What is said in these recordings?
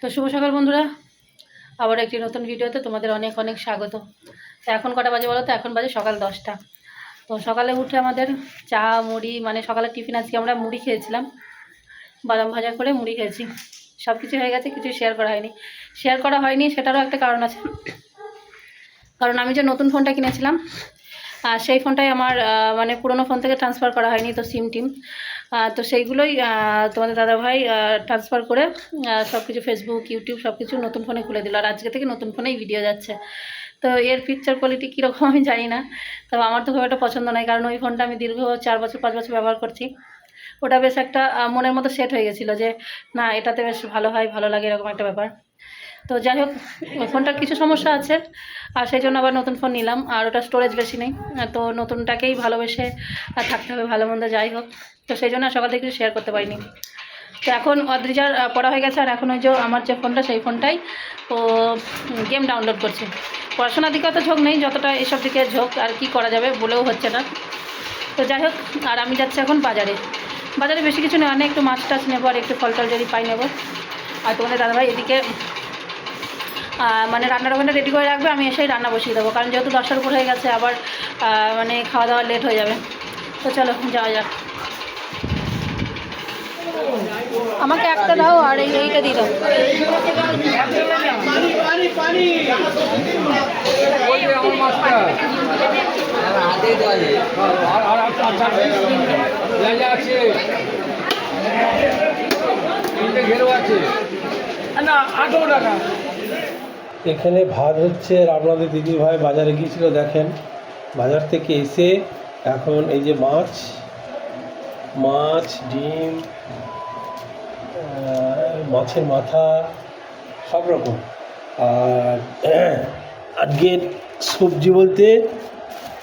তো শুভ সকাল বন্ধুরা। আবার একটি নতুন ভিডিওতে তোমাদের অনেক অনেক স্বাগত। তো এখন কটা বাজে বলো তো? এখন বাজে সকাল দশটা। তো সকালে উঠে আমাদের চা, মুড়ি মানে সকালে টিফিন আজকে আমরা মুড়ি খেয়েছিলাম। বাদাম ভাজা করে মুড়ি খেয়েছি। সব কিছু হয়ে গেছে, কিছু শেয়ার করা হয়নি। শেয়ার করা হয়নি, সেটারও একটা কারণ আছে। কারণ আমি যে নতুন ফোনটা কিনেছিলাম সেই ফোনটাই আমার মানে পুরোনো ফোন থেকে ট্রান্সফার করা হয়নি, তো সিম টিম। তো সেইগুলোই তোমাদের দাদাভাই ট্রান্সফার করে সব কিছু ফেসবুক ইউটিউব সব কিছু নতুন ফোনে খুলে দিল। আর আজকে থেকে নতুন ফোনেই ভিডিও যাচ্ছে। তো এর পিকচার কোয়ালিটি কীরকম আমি জানি না। তবে আমার তো খুব একটা পছন্দ নয়, কারণ ওই ফোনটা আমি দীর্ঘ চার বছর, পাঁচ বছর ব্যবহার করছি। ওটা বেশ একটা মনের মতো সেট হয়ে গেছিল যে, না, এটাতে বেশ ভালো হয়, ভালো লাগে, এরকম একটা ব্যাপার। তো যাই হোক ফোনটার কিছু সমস্যা আছে, আর সেই জন্য আবার নতুন ফোন নিলাম। আর ওটা স্টোরেজ বেশি নেই। তো নতুনটাকেই ভালোবেসে থাকতে হবে ভালো মন্দ, যাই হোক। তো সেই জন্য সকাল থেকে শেয়ার করতে পারিনি। তো এখন অদ্রিজার পড়া হয়ে গেছে আর এখন ওই যে আমার যে ফোনটা, সেই ফোনটাই ও গেম ডাউনলোড করছে। পড়াশোনার দিকে অত ঝোঁক নেই, যতটা এসব দিকে ঝোঁক আর কি করা যাবে বলেও হচ্ছে না। তো যাই হোক, আর আমি যাচ্ছি এখন বাজারে। বাজারে বেশি কিছু নেওয়া নেই, একটু মাছ টাছ নেব আর একটু ফল টল যদি পাই নেব। আর তোমাদের দাদাভাই এদিকে মানে রান্নার ওখানে রেডি করে রাখবে, আমি এসেই রান্না বসিয়ে দেবো। কারণ যেহেতু দশটার উপর হয়ে গেছে, আবার মানে খাওয়া দাওয়া লেট হয়ে যাবে। তো চলো, যাওয়া যাক। আমাকে একটা দাও আর এই এইটা দিয়ে দাও। এখানে ভাত হচ্ছে আর আপনাদের দিদি ভাই বাজারে গিয়েছিল, দেখেন। বাজার থেকে এসে এখন এই যে মাছ মাছ ডিম মাছের মাথা সব রকম। আর আজকের সবজি বলতে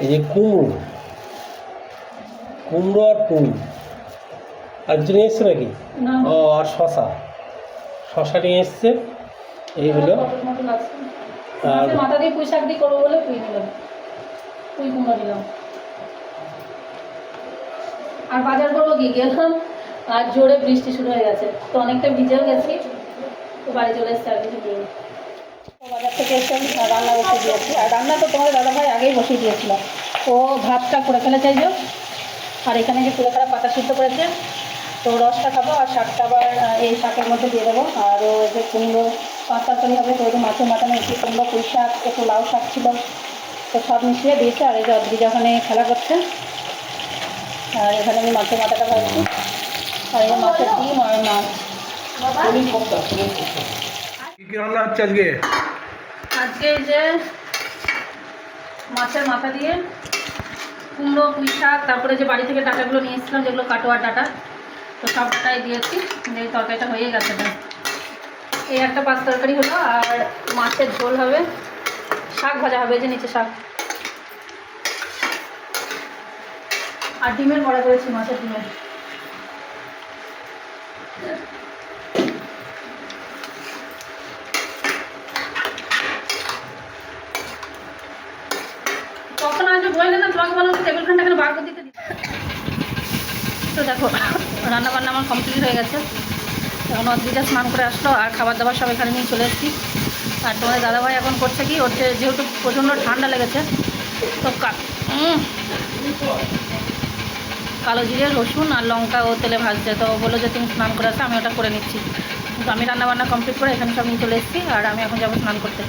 এই যে কুমড়ো কুমড়ো আর পুঁই আর কিছু নিয়ে এসছে নাকি? ও আর শশা। শশা নিয়ে এসছে। এই হলো। আর মাথা দিয়ে পুঁই শাক দিয়ে করব বলে পুঁই দিলাম। পুঁই কুমড়ো দিলাম। আর বাজার করব কি? গেলাম, আর জোরে বৃষ্টি শুরু হয়ে গেছে। তো অনেকটা ভিজেও গেছি, তো বাড়ি চলে এসছে আর কিছু তো বাজার থেকে এসে রান্না বসে দিয়েছি। আর রান্না তো তোমাদের দাদাভাই আগেই বসিয়ে দিয়েছিল। ও ভাতটা করে ফেলে চাইছ আর এখানে যে কুড়ে খারাপ পাতা সিদ্ধ করেছে, তো রসটা খাব আর শাকটা আবার এই শাকের মধ্যে দিয়ে দেবো। আর ও যে কুমড়ো, পাঁচ তরকারি হবে, তো ওই মাছের মাথানে একটু কুমড়ো, পুঁই শাক, একটু লাউ শাক ছিল। তো সব মিশিয়ে দিয়েছে, আর এই যে অদ্রিজা ওখানে খেলা করছে। আর এখানে আমি মাছের মাথাটা ভাজছি। আর এই মাছের ডিম আর মাছ। কি রান্না হচ্ছে আজকে? আজকে যে মাছের মাথা দিয়ে কুমড়ো পুঁই শাক তারপরে যে বাড়ি থেকে ডাটাগুলো নিয়ে এসেছিলাম যেগুলো কাটোয়ার ডাটা তো সবটাই দিয়েছি। এই তরকারিটা হয়ে গেছে না এই একটা পাঁচ তরকারি হলো আর মাছের ঝোল হবে শাক ভাজা হবে যে নিচে শাক। আর ডিমের বড়া করেছি, মাছের ডিমের কখন আসবে দিতে। তো দেখো রান্না বান্না আমার কমপ্লিট হয়ে গেছে এখন স্নান করে আসলো, আর খাবার দাবার সব এখানে নিয়ে চলে এসেছি আর তোমাদের দাদাভাই এখন করছে কি, ওর যেহেতু প্রচণ্ড ঠান্ডা লেগেছে, তো কা-। কালো জিরে, রসুন আর লঙ্কা ও তেলে ভাজছে তো বলল যে, তুমি স্নান করে আমি ওটা করে নিচ্ছি। তো আমি রান্নাবান্না কমপ্লিট করে এখানে সব নিয়ে চলে এসেছি, আর আমি এখন যাব স্নান করতে।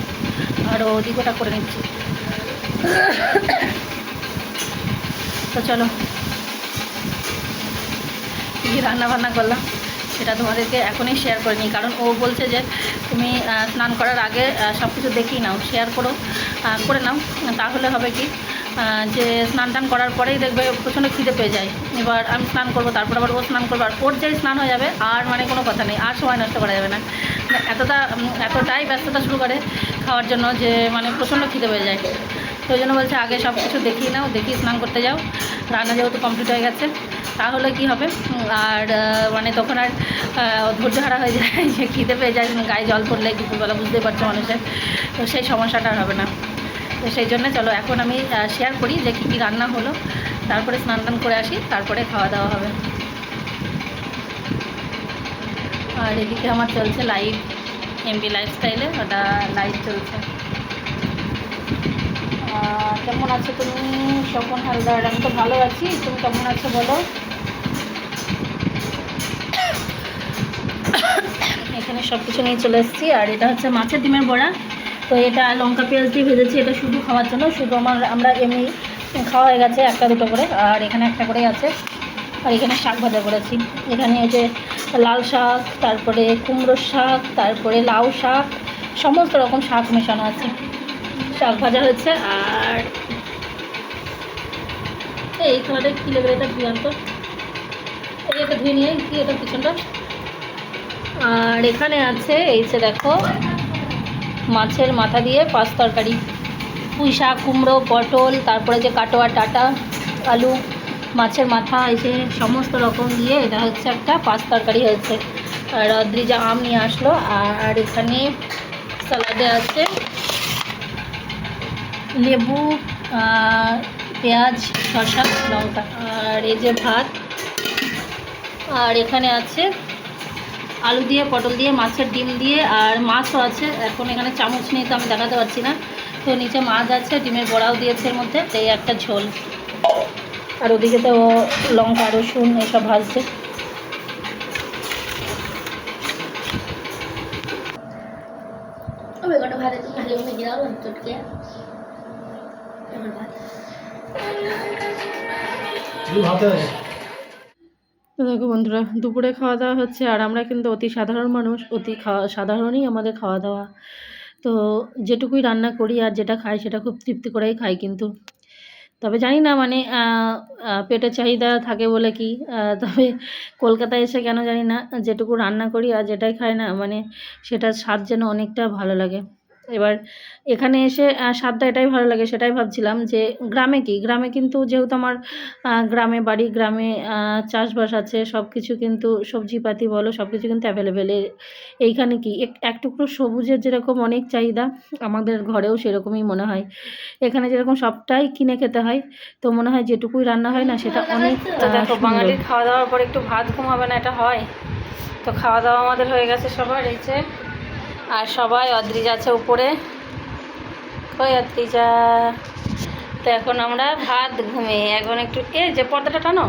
আর ওদিকে ওটা করে নিচ্ছি। তো চলো। কী কী রান্না বান্না করলাম, সেটা তোমাদেরকে এখনই শেয়ার করে নিই। কারণ ও বলছে যে, তুমি স্নান করার আগে সব কিছু দেখেই নাও শেয়ার করো করে নাও, তাহলে হবে কি যে স্নান টান করার পরেই দেখবে প্রচণ্ড খিদে পেয়ে যায়। এবার আমি স্নান করব, তারপর আবার ও স্নান করব, আর ওর যেই স্নান হয়ে যাবে, আর মানে কোনো কথা নেই, আর সময় নষ্ট করা যাবে না। মানে এতটা এতটাই ব্যস্ততা শুরু করে খাওয়ার জন্য যে মানে প্রচণ্ড খিদে পেয়ে যায়। তো ওই জন্য বলছে, আগে সব কিছু দেখিয়ে নাও দেখিয়ে স্নান করতে যাও। রান্না যেহেতু কমপ্লিট হয়ে গেছে, তাহলে কি হবে? আর মানে তখন আর ধৈর্য হারা হয়ে যায়, যে খিদে পেয়ে যায়, গায়ে জল পড়লে, দুপুরবেলা বুঝতেই পারছ মানুষের, তো সেই সমস্যাটা আর হবে না। তো সেই জন্য চলো এখন আমি শেয়ার করি যে কী কী রান্না হলো। তারপরে স্নান টান করে আসি, তারপরে খাওয়া দাওয়া হবে। আর এদিকে আমার চলছে লাইভ এমপি লাইফস্টাইলে ওটা লাইভ চলছে। কেমন আছো তুমি? স্বপন হালদার, আমি তো ভালো আছি। তুমি কেমন আছো বলো? এখানে সব কিছু নিয়ে চলে এসেছি। আর এটা হচ্ছে মাছের ডিমের বড়া। তো এটা লঙ্কা পেঁয়াজ দিয়ে ভেজেছি, এটা শুধু খাওয়ার জন্য, শুধু আমার, আমরা এমনি খাওয়া হয়ে গেছে একটা দুটো করে, আর এখানে একটা করেই আছে। আর এখানে শাক ভাজা করেছি। এখানে এই যে লাল শাক, তারপরে কুমড়োর শাক, তারপরে লাউ শাক, সমস্ত রকম শাক মেশানো আছে। শাক ভাজা হয়েছে, আর এই খাবারটা কী লেগে এটা ধুয়ে আনতো এই এটা ধুয়ে নিয়ে কি এটা পিছনটা। আর এখানে আছে, এই যে দেখো মাছের মাথা দিয়ে পাঁচ তরকারি। পুঁই শাক, কুমড়ো, পটল, তারপরে যে কাটোয়া, টাটা, আলু, মাছের মাথা এসে সমস্ত রকম দিয়ে এটা হচ্ছে একটা পাঁচ তরকারি হয়েছে। আর অদ্রিজা আম নিয়ে আসলো, আর এখানে স্যালাডে আছে লেবু পেঁয়াজ, শসা, লঙ্কা, আর এই যে ভাত। আর এখানে আছে আলু দিয়ে পটল দিয়ে মাছের ডিম দিয়ে আর মাছও আছে। এখন এখানে চামচ নিয়ে তো আমি দেখাতে পারছি না। তো নিচে মাছ আছে ডিমের বড়াও দিয়েছে এর মধ্যে তো এই একটা ঝোল। আর ওদিকে তো লঙ্কা রসুন এসব ভাজছে। তো দেখো বন্ধুরা, দুপুরে খাওয়া দাওয়া হচ্ছে আর আমরা কিন্তু অতি সাধারণ মানুষ, অতি খাওয়া, সাধারণই আমাদের খাওয়া দাওয়া। তো যেটুকুই রান্না করি আর যেটা খাই সেটা খুব তৃপ্তি করেই খাই কিন্তু। তবে জানি না মানে পেটের চাহিদা থাকে বলে কি তবে কলকাতায় এসে কেন জানি না, যেটুকু রান্না করি আর যেটাই খাই না মানে সেটার স্বাদ যেন অনেকটা ভালো লাগে। এবার এখানে এসে স্বাদটা এটাই ভালো লাগে সেটাই ভাবছিলাম যে গ্রামে কি? গ্রামে কিন্তু যেহেতু আমার গ্রামে বাড়ি গ্রামে চাষবাস আছে সব কিছু কিন্তু সবজিপাতি বলো সব কিছু কিন্তু অ্যাভেলেবেল এইখানে কি? এক- টুকরো সবুজের যেরকম অনেক চাহিদা আমাদের ঘরেও সেরকমই মনে হয়। এখানে যেরকম সবটাই কিনে খেতে হয় তো মনে হয় যেটুকুই রান্না হয় না সেটা অনেক দেখো। বাঙালির খাওয়া দাওয়ার পর একটু ভাত ঘুম হবে না এটা হয়। তো খাওয়া দাওয়া আমাদের হয়ে গেছে সবার এই যে আর সবাই অদ্রিজা আছে উপরে। কই অদ্রিজা? তো এখন আমরা ভাত ঘুমে। এখন একটু এ যে পর্দাটা টানো।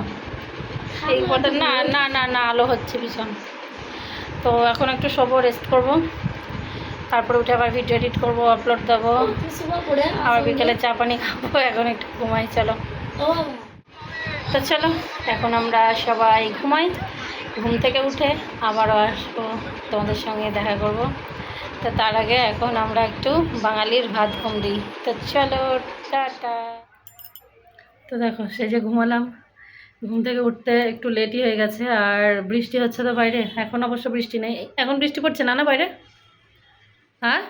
এই পর্দা না না না না আলো হচ্ছে ভীষণ। তো এখন একটু শোবো রেস্ট করব। তারপরে উঠে আবার ভিডিও এডিট করব আপলোড দেবো। আবার বিকেলে চা পানি খাব এখন একটু ঘুমাই চলো। তো চলো এখন আমরা সবাই ঘুমাই। ঘুম থেকে উঠে আবারও আসব তোমাদের সঙ্গে দেখা করব। তো তার আগে এখন আমরা একটু বাঙালির ভাত ঘুম দিই। তো চলো, টাটা। তো দেখো সে যে ঘুমালাম। ঘুম থেকে উঠতে একটু লেটই হয়ে গেছে, আর বৃষ্টি হচ্ছে তো বাইরে। এখন অবশ্য বৃষ্টি নেই। এখন বৃষ্টি পড়ছে না না বাইরে? হ্যাঁ?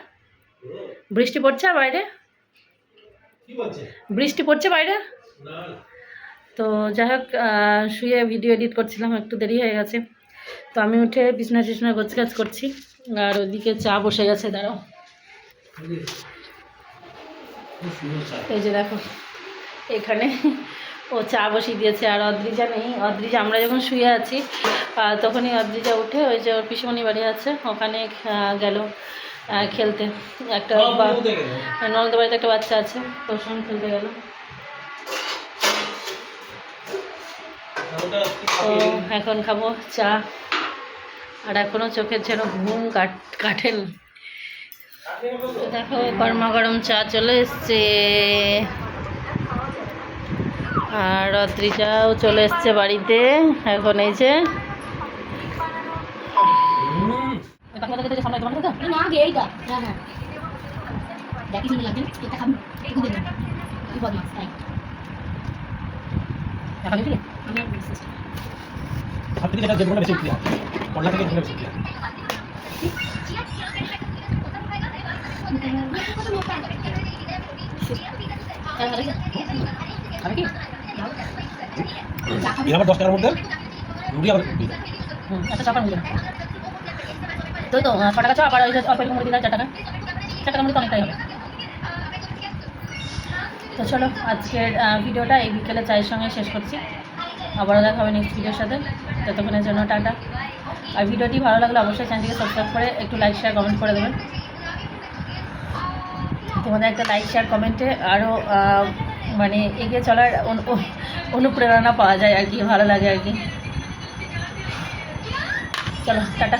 বৃষ্টি পড়ছে বাইরে? বৃষ্টি পড়ছে বাইরে? তো যাই হোক শুয়ে ভিডিও এডিট করছিলাম, একটু দেরি হয়ে গেছে। তো আমি উঠে বিছনা টিছনা গোছ গাছ করছি। আর ওদিকে চা বসে গেছে দাঁড়াও। এই যে দেখো এখানে ও চা বসিয়ে দিয়েছে আর অদ্রিজা নেই। অদ্রিজা আমরা যখন শুয়ে আছি তখনই অদ্রিজা উঠে ওই যে ওর পিসিমণি বাড়ি আছে ওখানে গেল খেলতে। একটা ননদ বাড়িতে একটা বাচ্চা আছে তোর সঙ্গে খেলতে গেল। তো এখন খাব চা। আর এখনও চোখের যেন ঘুম কাট, কাটেনি। দেখো গরমা গরম চা চলে এসছে। আর অদ্রিজাও চলে এসছে বাড়িতে। এখন এই যে সব থেকে যেটা যেগুলো বেশি পড়লা থেকে বেশি আবার দশ টাকার মধ্যে? রুটি আবার চাপা তো ছ টাকা চা আবার ওই অল্প একটু মুড়ি দিলে চার টাকা। চার টাকা মুড়ি তো অনেকটাই হবে। তো চলো আজকের ভিডিওটা এই বিকেলে চায়ের সঙ্গে শেষ করছি। আবারও দেখা হবে নেক্সট ভিডিওর সাথে। ততক্ষণের জন্য টাটা। আর ভিডিওটি ভালো লাগলে অবশ্যই চ্যানেলটিকে সাবস্ক্রাইব করে একটু লাইক শেয়ার কমেন্ট করে দেবেন। তোমাদের একটা লাইক শেয়ার কমেন্টে আরও মানে এগিয়ে চলার অনু- অনুপ্রেরণা পাওয়া যায় আর কি, ভালো লাগে আর কি। চলো, টাটা।